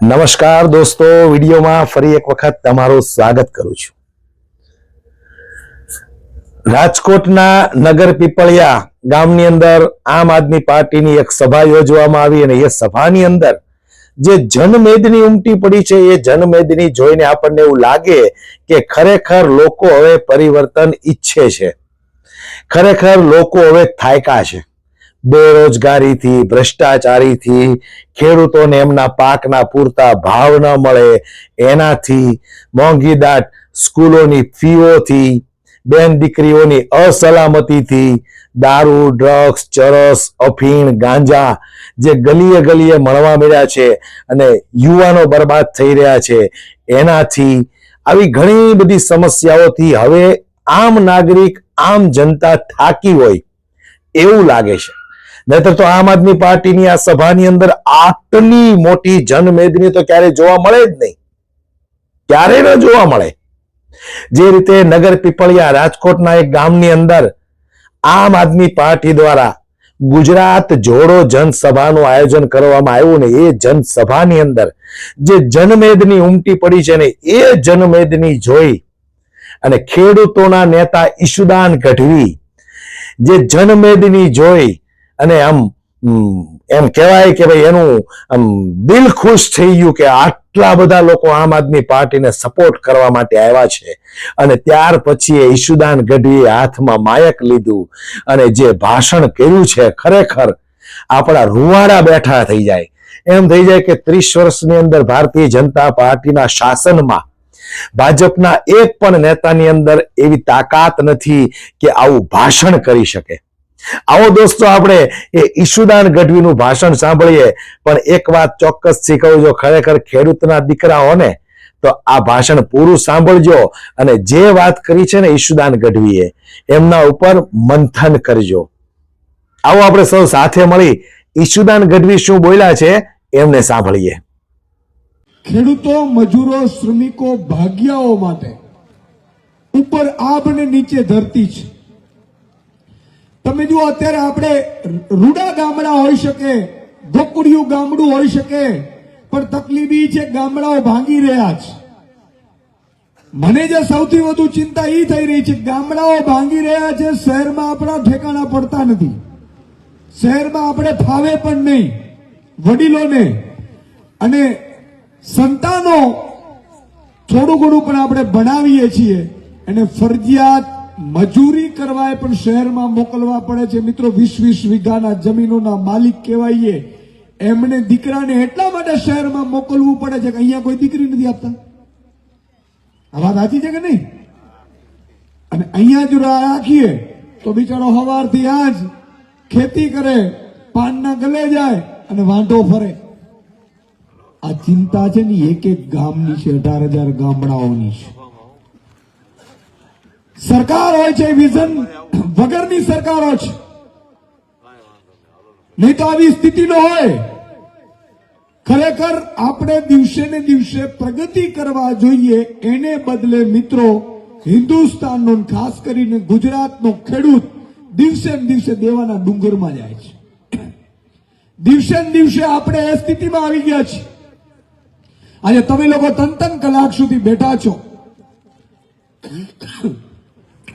નમસ્કાર દોસ્તો, વિડીયોમાં ફરી એક વખત તમારું સ્વાગત કરું છું. રાજકોટના નગર પીપળિયા ગામની અંદર આમ આદમી પાર્ટીની એક સભા યોજવામાં આવી અને એ સભાની અંદર જે જનમેદની ઉમટી પડી છે, એ જનમેદની જોઈને આપણને એવું લાગે કે ખરેખર લોકો હવે પરિવર્તન ઈચ્છે છે. ખરેખર લોકો હવે થાયકા છે. બેરોજગારીથી, ભ્રષ્ટાચારીથી, ખેડૂતોને એમના પાકના પૂરતા ભાવ ન મળે, એનાથી મોંઘીદાટ સ્કૂલોની ફીઓથી, બેન દીકરીઓની અસલામતીથી, દારૂ, ડ્રગ્સ, ચરસ, અફીણ, ગાંજા જે ગલીએ ગલીએ મળવા મળ્યા છે અને યુવાનો બરબાદ થઈ રહ્યા છે, એનાથી આવી ઘણી બધી સમસ્યાઓથી હવે આમ નાગરિક, આમ જનતા થાકી હોય એવું લાગે છે. નહીતર તો આમ આદમી પાર્ટીની આ સભાની અંદર આટલી મોટી જનમેદની તો ક્યારે જોવા મળે જ નહીં. ક્યારે ન જોવા મળે. જે રીતે નગર પીપળિયા રાજકોટના એક ગામની અંદર આમ આદમી પાર્ટી દ્વારા ગુજરાત જોડો જનસભાનું આયોજન કરવામાં આવ્યું ને એ જનસભાની અંદર જે જનમેદની ઉમટી પડી છે ને એ જનમેદની જોઈ અને ખેડૂતોના નેતા ઈશુદાન ગઢવી જે જનમેદની જોઈ અને આમ એમ કહેવાય કે ભાઈ એનું, આમ દિલ ખુશ થઈ ગયું કે આટલા બધા લોકો આમ આદમી પાર્ટીને સપોર્ટ કરવા માટે આવ્યા છે. અને ત્યાર પછી એ ઈશુદાન ગઢવીએ હાથમાં માયક લીધું અને જે ભાષણ કર્યું છે ખરેખર આપણા રૂવાડા બેઠા થઈ જાય. એમ થઈ જાય કે ત્રીસ વર્ષની અંદર ભારતીય જનતા પાર્ટીના શાસનમાં ભાજપના એક પણ નેતાની અંદર એવી તાકાત નથી કે આવું ભાષણ કરી શકે. આવો દોસ્તો આપણે એ ઈશુદાન ગઢવીનું ભાષણ સાંભળીએ. પણ એક વાત ચોક્કસ જો ખરેખર ખેડૂતના દીકરાઓને તો આ ભાષણ પૂરું સાંભળજો અને જે વાત કરી છે ને ઈશુદાન ગઢવીએ, એમના ઉપર મંથન કરજો. આવો આપણે સૌ સાથે મળી ઈશુદાન ગઢવી શું બોલ્યા છે, એમને સાંભળીએ. ખેડૂતો, મજૂરો, શ્રમિકો, ભાગ્યાઓ માટે ઉપર આબ ને નીચે ધરતી છે. તમે જુઓ, અત્યારે આપણે રૂડા ગામડા હોઈ શકે ગોકુડિયું ગામડું હોઈ શકે, પણ તકલીફ છે ગામડાઓ ભાંગી રહ્યા છે મને જે સૌથી વધુ ચિંતા એ થઈ રહી છે ગામડાઓ ભાંગી રહ્યા છે, શહેરમાં આપણા ઠેકાણા પડતા નથી. શહેરમાં આપણે ફાવે પણ નહીં, વડીલોને. અને સંતાનો થોડું ઘણું પણ આપણે ભણાવીએ છીએ. અને ફરજિયાત મજૂરી કરવાય પણ શહેરમાં મોકલવા પડે છે. મિત્રો વીસ વીસ વીઘાના જમીનોના માલિક કહેવાયે એમને દીકરાને એટલા માટે શહેરમાં મોકલવું પડે છે કે અહીંયા કોઈ દીકરી નથી આપતા. આ વાત સાચી છે કે નહીં? અને અહીંયા જો રાખીએ તો બિચારો સવારથી આજ ખેતી કરે, પાનના ગલે જાય અને વાંઢો ફરે. આ ચિંતા છે ને એક એક ગામની છે અઢાર હજાર ગામડાઓની છે. સરકાર હોય છે વિઝન વગરની સરકારો છે નહીં તો આવી સ્થિતિ ન હોય. ખરેખર આપણે દિવસે ને દિવસે પ્રગતિ કરવા જોઈએ, એને બદલે મિત્રો, હિન્દુસ્તાનનો ખાસ કરીને ગુજરાતનો ખેડૂત દિવસે દિવસે દેવાના ડુંગરમાં જાય છે. દિવસે ને દિવસે આપણે એ સ્થિતિમાં આવી ગયા છીએ. આજે તમે લોકો ત્રણ ત્રણ કલાક સુધી બેઠા છો.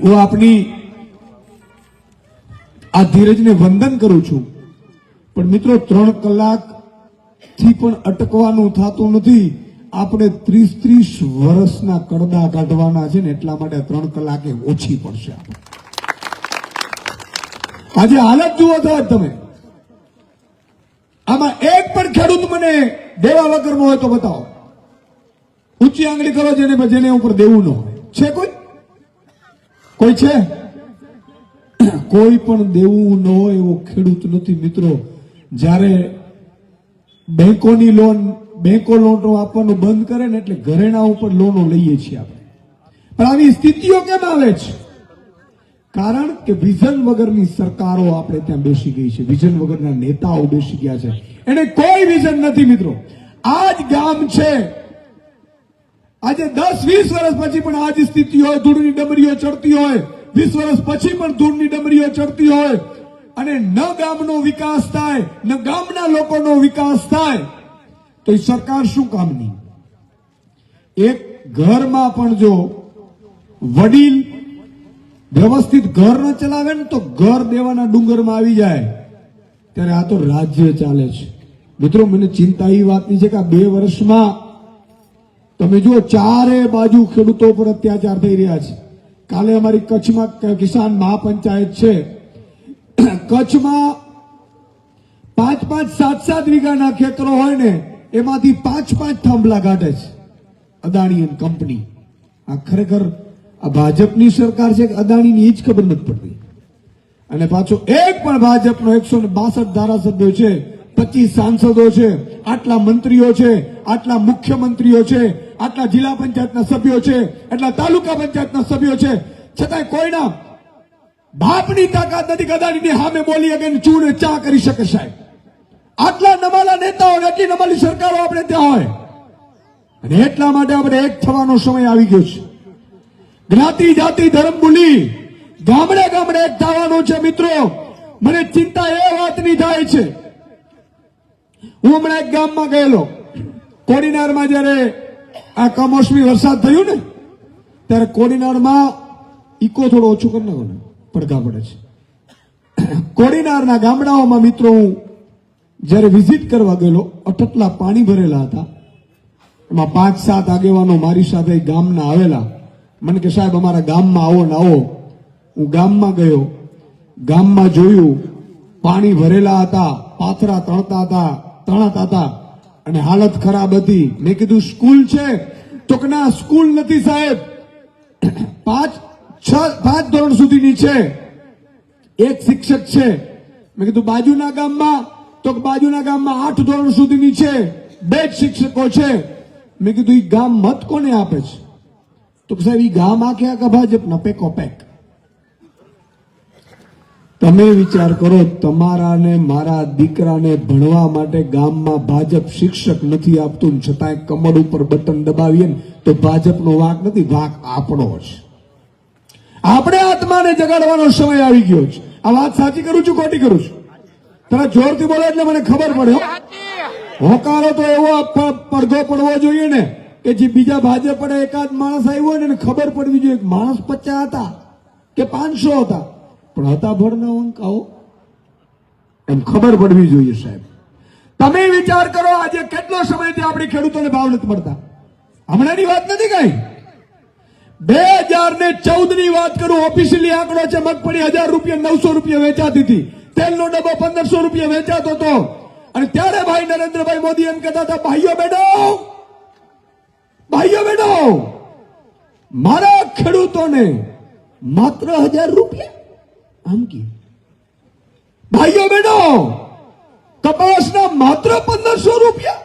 હું આપની આ ધીરજને વંદન કરું છું. પણ મિત્રો, ત્રણ કલાકથી પણ અટકવાનું થતું નથી. આપણે ત્રીસ ત્રીસ વર્ષના કડદા કાઢવાના છે ને એટલા માટે ત્રણ કલાકે ઓછી પડશે આજે હાલત જુઓ સાહેબ તમે. આમાં એક પણ ખેડૂત મને દેવા વગરનો હોય તો બતાવો. ઊંચી આંગળી કરો જેને જેને ઉપર દેવું ન હોય. છે કોઈ? કોઈ છે? કોઈ પણ દેવું ન હોય એવો ખેડૂત નથી, મિત્રો. જ્યારે બેંકોની લોન, બેંકો લોનો આપવાનું બંધ કરે ને એટલે ઘરેણા ઉપર લોનો લઈએ છીએ આપણે. પણ આવી સ્થિતિઓ કેમ આવે છે? કારણ કે વિઝન વગરની સરકારો આપણે ત્યાં બેસી ગઈ છે. વિઝન વગરના નેતાઓ બેસી ગયા છે. એને કોઈ વિઝન નથી, મિત્રો. આ જ ગામ છે આજે દસ, વીસ વર્ષ પછી પણ આ જ સ્થિતિ હોય, ધૂળની ડમરીઓ ચડતી હોય. વીસ વર્ષ પછી પણ ધૂળની ડમરીઓ ચડતી હોય. અને ન ગામનો વિકાસ થાય, ન ગામના લોકોનો વિકાસ થાય, તો એ સરકાર શું કામની? એક ઘરમાં પણ જો વડીલ વ્યવસ્થિત ઘર ન ચલાવે ને તો ઘર દેવાના ડુંગરમાં આવી જાય. ત્યારે આ તો રાજ્ય ચાલે છે. મિત્રો, મને ચિંતા એ વાતની છે કે આ બે વર્ષમાં તમે જુઓ, ચારે બાજુ ખેડૂતો પર અત્યાચાર થઈ રહ્યા છે. કાલે અમારી કચ્છમાં કિસાન મહાપંચાયત છે. કચ્છમાં પાંચ પાંચ સાત સાત વીઘાના ખેતરો હોય ને, એમાંથી પાંચ પાંચ થાંભલા કાઢે છે અદાણી કંપની. આ ખરેખર આ ભાજપની સરકાર છે કે અદાણીની એ જ ખબર નથી પડતી. અને પાછો એક પણ ભાજપનો એકસો ને બાસઠ ધારાસભ્યો છે, પચીસ સાંસદો છે, આટલા મંત્રીઓ છે, આટલા મુખ્યમંત્રીઓ છે આટલા જિલ્લા પંચાયતના સભ્યો છે એટલા તાલુકા પંચાયતના સભ્યો છે. છતાંય કોઈના બાપની તાકાત નથી ગદાડીની સામે બોલી શકે ને ચા કરી શકે સાહેબ. આટલા નમાલા નેતાઓ આટલી નમાલી સરકારો આપણે ત્યાં હોય. અને એટલા માટે આપણે એક થવાનો સમય આવી ગયો છે. જ્ઞાતિ, જાતિ, ધર્મ ભૂલી ગામડે ગામડે એક થવાનો છે મિત્રો. મને ચિંતા એ વાતની થાય છે. હું હમણાં એક ગામમાં ગયેલો. કોડીનારમાં જ્યારે આ કમોસમી વરસાદ થયો ને, ત્યારે કોડીનારમાં ઇકો થોડો ઓછું કરી નાખો ને, પડઘા પડે છે. કોડીનારના ગામડાઓમાં મિત્રો, હું જ્યારે વિઝિટ કરવા ગયેલો અટટલા પાણી ભરેલા હતા. એમાં પાંચ, સાત આગેવાનો મારી સાથે ગામના આવેલા. મને કે, સાહેબ, અમારા ગામમાં આવો ને આવો. હું ગામમાં ગયો. ગામમાં જોયું, પાણી ભરેલા હતા, પાથરા તણતા હતા, તણાતા હતા. અને હાલત ખરાબ હતી. મેં કીધું, સ્કૂલ છે. તો કે, ના, સ્કૂલ નથી સાહેબ. પાંચ, છ, પાંચ ધોરણ સુધીની છે. એક શિક્ષક છે. મેં કીધું, બાજુના ગામમાં? તો બાજુના ગામમાં આઠ ધોરણ સુધીની છે. બે જ શિક્ષકો છે. મેં કીધું એ ગામ મત કોને આપે છે? તો સાહેબ એ ગામ આખે આખા ભાજપના પેકો પેક તમે વિચાર કરો તમારા ને મારા દીકરાને ભણવા માટે ગામમાં ભાજપ શિક્ષક નથી આપતું છતાંય કમર ઉપર બટન દબાવીએ ને તો ભાજપનો વાંક નથી, વાક આપણો છે આપણે આત્માને જગાડવાનો સમય આવી ગયો છે. આ વાત સાચી કરું છું ખોટી કરું છું? તમે જોરથી બોલો એટલે મને ખબર પડે. હોકારો તો એવો પડઘો પડવો જોઈએ ને કે જે બીજા ભાજપ પડે એકાદ માણસ આવ્યો હોય ને ખબર પડવી જોઈએ. માણસ પચાસ હતા કે પાંચસો હતા. પણ હતા ભરના અંક આવો એમ ખબર પડવી જોઈએ સાહેબ. તમે વિચાર કરો, આજે કેટલો સમયથી આપણે ખેડૂતોને ભાવ નથી મળતા? હમણાંની વાત નથી કઈ? બે હજાર ને ચૌદની વાત કરું ઓફિશિયલી આંકડો છે, મગફળી હજાર રૂપિયા, નવસો રૂપિયા વેચાતી હતી. તેલનો ડબ્બો પંદરસો રૂપિયા વેચાતો હતો. અને ત્યારે ભાઈ નરેન્દ્રભાઈ મોદી એમ કહેતા હતા, ભાઈઓ બેડો! ભાઈઓ બેડો! મારા ખેડૂતોને માત્ર હજાર રૂપિયા આમ કે? ભાઈઓ બેડો કપાસના માત્ર પંદરસો રૂપિયા?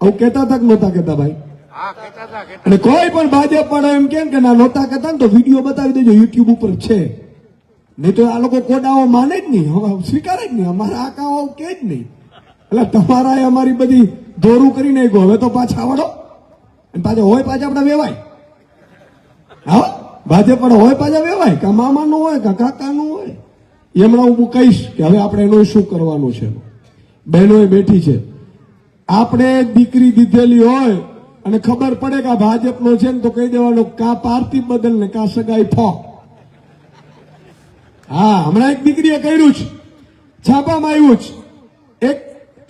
આવું કેતા હતા કે નહોતા કહેતા ભાઈ? અને કોઈ પણ ભાજપ વાળા એમ કેમ કે ના નહોતા કેતા ને તો વીડિયો બતાવી દેજો યુટ્યુબ ઉપર છે. નહીં તો આ લોકો કોડાઓ માને જ નહીં હવે સ્વીકારે જ નહીં અમારા આકાઓ કે જ નહીં. એટલે તમારા અમારી બધી દોરું કરી નાખ્યું હવે તો પાછા આવડો. અને પાછા હોય પાછા આપણે વેવાય. હા? ભાજપ વાળા હોય પાછા વેવાય કે નો હોય કા કાકા એમણા હું કહીશ કે હવે આપણે એનું શું કરવાનું છે? બહેનોએ બેઠી છે. આપણે દીકરી દીધેલી હોય અને ખબર પડે કે આ ભાજપનો છે ને તો કહી દેવાનું કા પાર્ટી બદલ ને કા સગાઈ ફો. હા, હમણાં એક દીકરીએ કર્યું છે છાપામાં આવ્યું છે એક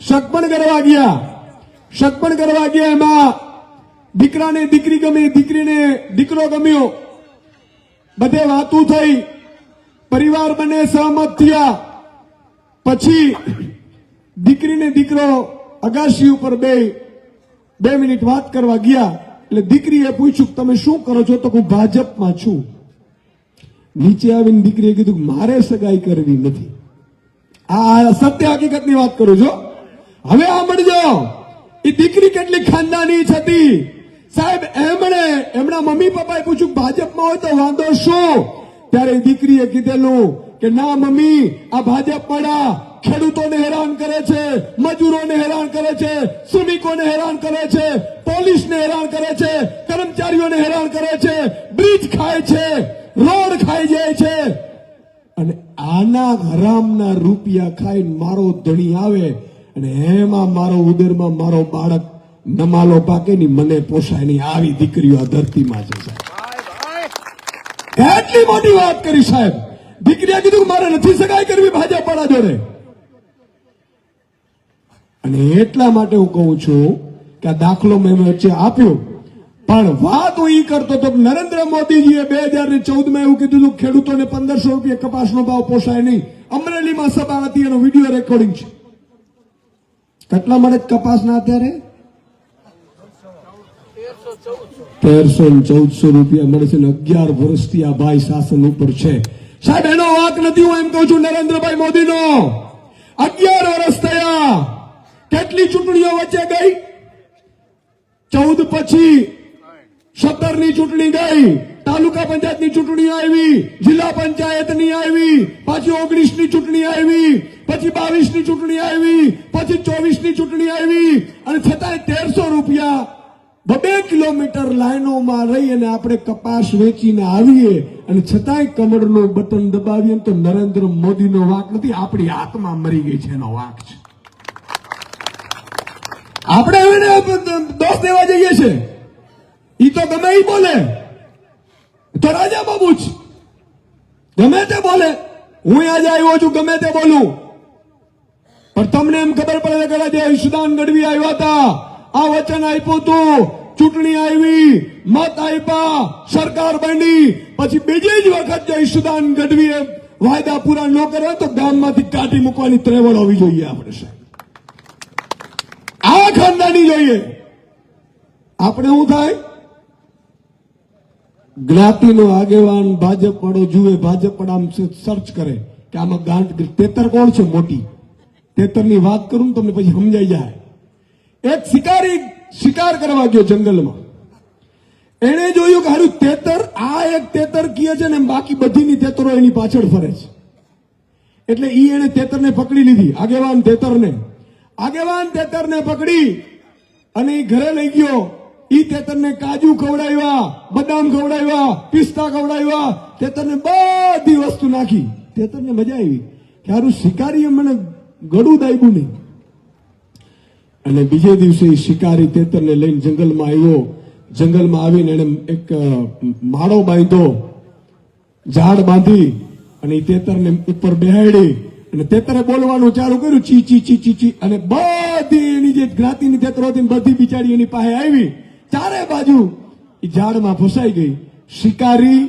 સગપણ કરવા ગયા. સગપણ કરવા ગયા એમાં. દીકરાને દીકરી ગમી, દીકરીને દીકરો ગમ્યો. બધે વાતું થઈ. પરિવાર બંને સહમત થયા. પછી દીકરીને દીકરો અગાશી ઉપર બે બે મિનિટ વાત કરવા ગયા. એટલે દીકરીએ પૂછ્યું, તમે શું કરો છો? તો હું ભાજપમાં છું. નીચે આવીને દીકરીએ કીધું, મારે સગાઈ કરવી નથી. આ સત્ય હકીકતની વાત કરું છું. હવે સાંભળજો એ દીકરી કેટલી ખાનદાની હતી. સાહેબ, એમણે, એમના મમ્મી પપ્પાએ પૂછ્યું, ભાજપમાં હોય તો વાંધો શું? ત્યારે દીકરીએ કીધેલું કે, ના, મમ્મી, આ ભાજપ વાળા ખેડૂતોને હેરાન કરે છે, મજૂરોને હેરાન કરે છે, શ્રમિકોને હેરાન કરે છે, પોલીસને હેરાન કરે છે, કર્મચારીઓને હેરાન કરે છે, બ્રિજ ખાય છે, રોડ ખાઈ જાય છે. અને આના હરામના રૂપિયા ખાઈને મારો ધણી આવે અને એમાં મારો ઉદરમાં મારો બાળક નમાલો પાકે ની મને પોસાય નહીં આવી દીકરીઓ આ ધરતીમાં છે એટલી મોટી વાત કરી સાહેબ. દીકરીએ કીધું મારે નથી સગાઈ કરવી ભાજપ વાળા જોડે. અને એટલા માટે હું કહું છું કે આ દાખલો મેં વચ્ચે આપ્યો. પણ વાત હું ઈ કરતો તો નરેન્દ્ર મોદીજીએ બે હજાર ને ચૌદમાં એવું કીધું હતું ખેડૂતોને પંદરસો રૂપિયા કપાસનો ભાવ પોસાય નહીં. અમરેલીમાં સભા હતી, એનો વીડિયો રેકોર્ડિંગ છે. કેટલા મળે કપાસના અત્યારે? તેરસો ને ચૌદસો રૂપિયા મળે છે અગિયાર વર્ષથી આ ભાઈ શાસન ઉપર છે. સાહેબ, એનો વાક નથી, હું એમ કહું છું, નરેન્દ્રભાઈ મોદીનો. અગિયાર વર્ષ થયા. કેટલી ચૂંટણીઓ વચ્ચે ગઈ? ચૌદ પછી સત્તરની ચૂંટણી ગઈ, તાલુકા પંચાયતની ચૂંટણી આવી, જિલ્લા પંચાયતની આવી, પાછી ઓગણીસની ચૂંટણી આવી, પછી બાવીસની ચૂંટણી આવી, પછી ચોવીસની ચૂંટણી આવી, અને છતાંય તેરસો રૂપિયા બબે કિલોમીટર લાઈનોમાં રહી અને આપણે કપાસ વેચીને આવીએ અને છતાંય કમળનું બટન દબાવીએ તો નરેન્દ્ર મોદીનો વાક નથી, આપણી આત્મા મરી ગઈ છે એનો વાક છે. આપણે એને દોષ દેવા જઈએ છે. ઈ તો ગમે ઈ બોલે. તો રાજા બાબુ જ. ગમે તે બોલે. હું આજે આવ્યો છું, ગમે તે બોલું. પણ તમને એમ ખબર પડે કે રાજા ઈશુદાન ગઢવી આવ્યા હતા. આ વચન આપ્યું હતું ચૂંટણી આવી, મત આપ્યા, સરકાર બની. પછી બીજી જ વખત જો ઈશુદાન ગઢવીએ વાયદા પૂરા ન કરે તો ગામમાંથી કાઢી મૂકવાની ત્રેવડ હોવી જોઈએ આપણે આ ખાનદાની જોઈએ. આપણે શું થાય? જ્ઞાતિનો આગેવાન ભાજપ વાળો જુએ ભાજપ પણ આમ સર્ચ કરે કે આમાં ગાંઠ, તેતર કોણ છે મોટી? તેતરની વાત કરું તમને પછી સમજાઈ જાય. એક શિકારી શિકાર કરવા ગયો જંગલમાં. એણે જોયું કે હારું તેતર, આ એક તેતર કીએ છે ને બાકી બધીની તેતરો એની પાછળ ફરે છે. એટલે ઈ એને તેતરને પકડી લીધી, આગેવાન તેતરને. આગેવાન તેતરને પકડી અને એ ઘરે લઈ ગયો. ઈ તેતરને કાજુ ખવડાવ્યા, બદામ ખવડાવ્યા, પિસ્તા ખવડાવ્યા, તેતરને બધી વસ્તુ નાખી. તેતરને મજા આવી કે હારું શિકારીએ મને ગળું દાયબું નહીં. અને બીજે દિવસે શિકારી તેતરને લઈને જંગલમાં આવ્યો જંગલમાં આવીને એને એક માળો બાંધ્યો ઝાડ બાંધી અને ઈ તેતરને ઉપર બેહાડી અને તેતરે બોલવાનું ચાલુ કર્યું, ચી ચી ચી ચી ચી, અને બધી એની જે જ્ઞાતિની તેતરો હતી બધી બિચારી એની પાસે આવી. ચારે બાજુ એ ઝાડમાં ફસાઈ ગઈ. શિકારી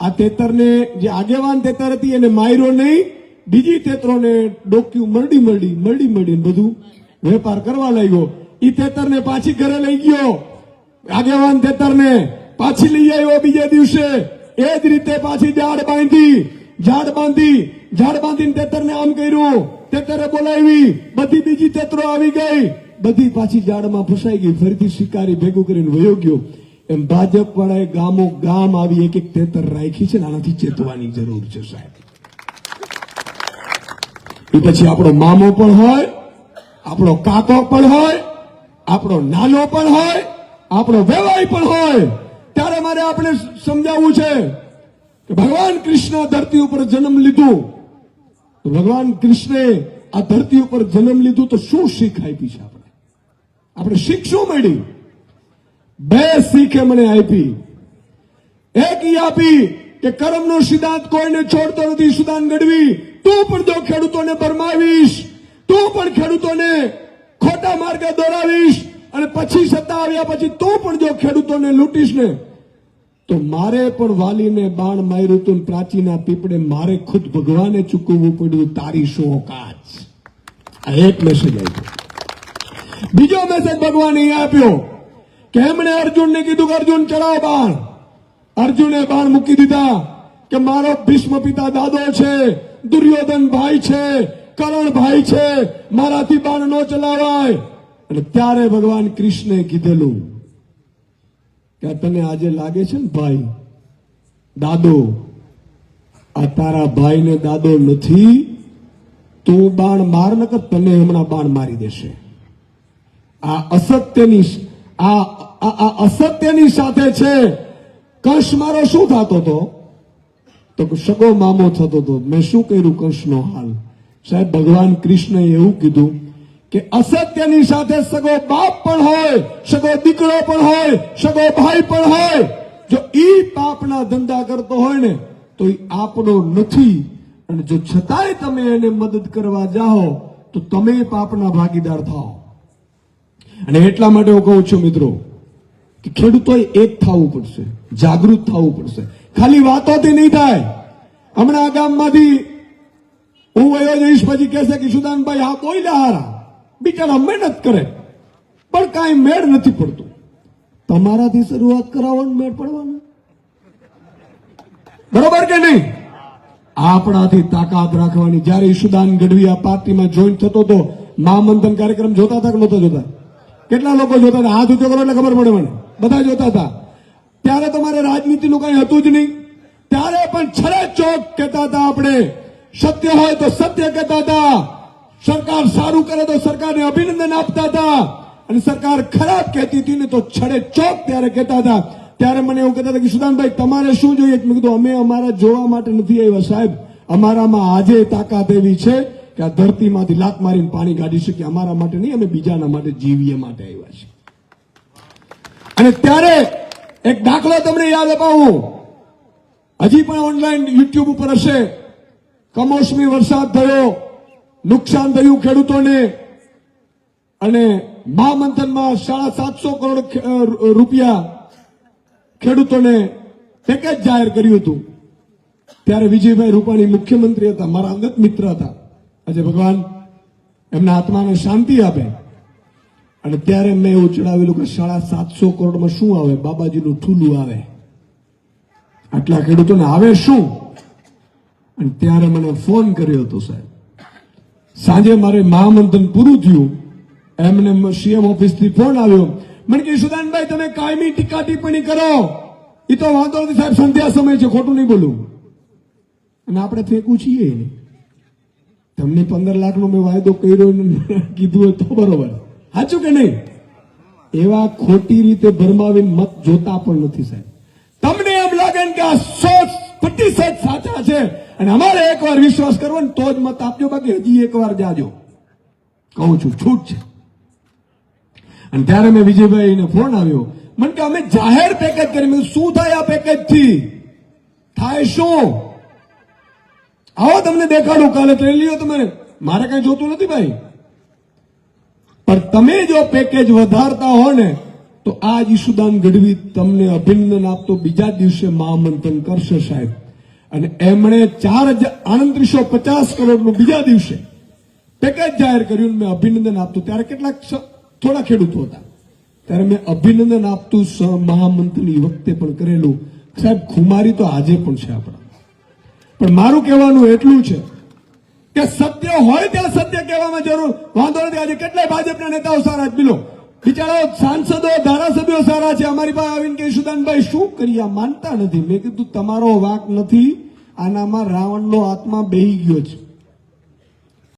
આ તેતરને જે આગેવાન તેતર હતી એને માર્યો નહીં. બીજી તેતરોને ડોક્યું, મરડી મરડી મરડી મરડી બધું વેપાર કરવા લાગ્યો. ઈ તેતરને પાછી ઘરે લઈ ગયો. આગેવાન તેતરને પાછી લઈ આવ્યો બીજે દિવસે. એ જ રીતે પાછી ઝાડ બાંધી ઝાડ બાંધી, ઝાડ બાંધીને તેતરને આમ કર્યું. તેતરે બોલાવી, બધી બીજી તેતરો આવી ગઈ. બધી પાછી ઝાડમાં ફસાઈ ગઈ. ફરીથી શિકારી ભેગું કરીને વયો ગયો. એમ ભાજપ વાળાએ ગામો ગામ આવી એક એક તેતર રાખી છે ને આનાથી ચેતવાની જરૂર છે સાહેબ. એ પછી આપણો મામો પણ હોય આપણો કાકો પણ હોય, આપણો નાનો પણ હોય, આપણો વેવાય પણ હોય. ત્યારે મારે આપણે સમજાવવું છે કે ભગવાન કૃષ્ણ ધરતી ઉપર જન્મ લીધું. તો ભગવાન કૃષ્ણે આ ધરતી ઉપર જન્મ લીધું તો શું શીખ આપી છે આપણે? આપણે શીખ શું મળી? બે શીખે મને આપી. એક ઈ આપી કે કર્મનો સિદ્ધાંત કોઈને છોડતો નથી, સુદાન ગઢવી. તું પણ જો ખેડૂતોને ભરમાવીશ. તું પણ ખેડૂતોને ખોટા માર્ગે દોરાવીશ અને પછી સત્તા આવ્યા પછી તું પણ જો ખેડૂતોને લૂંટીશ ને, તો મારે પણ વાલીને બાણ માર્યું તું પ્રાચીના પીપળે મારે ખુદ ભગવાને ચૂકવવું પડ્યું તારી શું ઓકાત આ એક મેસેજ આવ્યો બીજો મેસેજ ભગવાને આપ્યો કે એમણે અર્જુનને કીધું કે અર્જુન ચડાવ બાણ. અર્જુને બાણ મૂકી દીધા કે મારો ભીષ્મ પિતા દાદો છે, દુર્યોધન ભાઈ છે કરણ ભાઈ છે, મારાથી બાણ ન ચલાવાય. અને ત્યારે ભગવાન કૃષ્ણે કીધેલું કે તને આજે લાગે છે ને ભાઈ? દાદો, આ તારા ભાઈને દાદો નથી. તું બાણ માર નકર તને હમણાં બાણ મારી દેશે. આ અસત્યની આ અસત્યની સાથે છે. કંસ મારો શું થતો હતો તો સગો મામો થતો હતો મેં શું કર્યું કંસનો હાલ? સાહેબ, ભગવાન કૃષ્ણએ એવું કીધું કે અસત્યની સાથે સગો બાપ પણ હોય, સગો દીકરો પણ હોય, સગો ભાઈ પણ હોય. જો ઈ પાપના ધંધા કરતો હોય ને, તો ઈ આપનો નથી. અને જો છતાંય તમે એને મદદ કરવા જાઓ, તો તમે પાપના ભાગીદાર થાઓ. અને એટલા માટે હું કહું છું મિત્રો, કે ખેડૂતોએ એક થવું પડશે, જાગૃત થવું પડશે. ખાલી વાતોથી નહીં થાય. હમણાં ગામમાંથી હું વયો જઈશ પછી કહેશે કે સુદાનભાઈ આ બોલ્યા હારા બિચારા મહેનત કરે. પણ કાંઈ મેળ નથી પડતું. તમારાથી શરૂઆત કરાવવાનું મેળ પડવાનું. બરોબર કે નહીં? આપણાથી તાકાત રાખવાની. જ્યારે ઈશુદાન ગઢવી આ પાર્ટીમાં જોઈન થતો હતો મહામંથન કાર્યક્રમ જોતા હતા કે નહોતા જોતા? કેટલા લોકો જોતા હતા? હાથ ઊંચો કરો એટલે ખબર પડે મને. બધા જોતા હતા. ત્યારે તમારે રાજનીતિનું કઈ હતું જ નહીં. ત્યારે પણ છરે ચોક કહેતા હતા આપણે સત્ય હોય તો સત્ય કહેતા હતા. સરકાર સારું કરે તો સરકારને અભિનંદન આપતા હતા. અને સરકાર ખરાબ કહેતી હતી ને તો છડે ચોક ત્યારે કહેતા હતા. ત્યારે મને એવું કહેતા હતા કે, સુદાનભાઈ, તમારે શું જોઈએ? મેં કીધું, અમે અમારા જોવા માટે નથી આવ્યા, સાહેબ. અમારામાં આજે તાકાત એવી છે કે આ ધરતીમાંથી લાત મારીને પાણી કાઢી શકીએ. અમારા માટે નહીં, અમે બીજાના માટે જીવીએ માટે આવ્યા છીએ. અને ત્યારે એક દાખલો તમને યાદ અપાવું. હજી પણ ઓનલાઈન યુટ્યુબ ઉપર હશે. કમોસમી વરસાદ થયો, નુકસાન થયું ખેડૂતોને. અને મહામંથનમાં સાડા સાતસો કરોડ રૂપિયા ખેડૂતોને પેકેજ જાહેર કર્યું હતું. ત્યારે વિજયભાઈ રૂપાણી મુખ્યમંત્રી હતા, મારા અંગત મિત્ર હતા. આજે ભગવાન એમના આત્માને શાંતિ આપે. અને ત્યારે મેં એવું ચડાવેલું કે સાડા સાતસો કરોડમાં શું આવે? બાબાજીનું ઠૂલું આવે. આટલા ખેડૂતોને આવે શું? અને ત્યારે મને ફોન કર્યો હતો સાહેબ. સાંજે મારે મહામંથન પૂરું થયું. એમને સીએમ ઓફિસથી ફોન આવ્યો. મને કે સુદાનભાઈ, તમે કાયમી ટીકા ટિપ્પણી કરો. એ તો વાંધો નથી સાહેબ, સંધ્યા સમય છે, ખોટું નહીં બોલું. અને આપણે ફેંકું છીએ તમને પંદર લાખનો મેં વાયદો કર્યો કીધું તો બરોબર. સાચું કે નહીં? એવા ખોટી રીતે ભરમાવીને મત જોતા પણ નથી સાહેબ. તમને એમ લાગે કે આ સો પ્રતિશત સાચા છે. અને અમારે એકવાર વિશ્વાસ કરવો ને, તો જ મત આપજો. બાકી હજી એકવાર જાજો. કહું છું, છૂટ છે. અને ત્યારે મેં વિજયભાઈને ફોન આવ્યો. મને કે, અમે જાહેર પેકેજ કરી. શું થાય આ પેકેજથી થાય શું? આવો, તમને દેખાડું. કાલે ટ્રેન લ્યો તમે. મારે કઈ જોતું નથી ભાઈ. પણ તમે જો પેકેજ વધારતા હો ને તો આ જ ઈશુદાન ગઢવી તમને અભિનંદન આપતો બીજા દિવસે મહામંથન કરશે સાહેબ. અને એમણે ચાર હજાર આડત્રીસો પચાસ કરોડનું બીજા દિવસે પેકેજ જાહેર કર્યું મેં અભિનંદન આપતું. ત્યારે કેટલાક થોડા ખેડૂતો હતા. ત્યારે મેં અભિનંદન આપતું મહામંથન એ વખતે પણ કરેલું. સાહેબ, ખુમારી તો આજે પણ છે આપણા. પણ મારું કહેવાનું એટલું છે કે સત્ય હોય ત્યાં સત્ય કહેવામાં જરૂર. વાંધો નથી, આજે કેટલાય ભાજપના નેતાઓ સારા જ. બિલો. બિચારાઓ સાંસદો, ધારાસભ્યો સારા છે. અમારી પાસે આવીને કે સુદાનભાઈ, શું કરીએ માનતા નથી. મેં કીધું, તમારો વાક નથી. આનામાં રાવણનો આત્મા બેહી ગયો છે.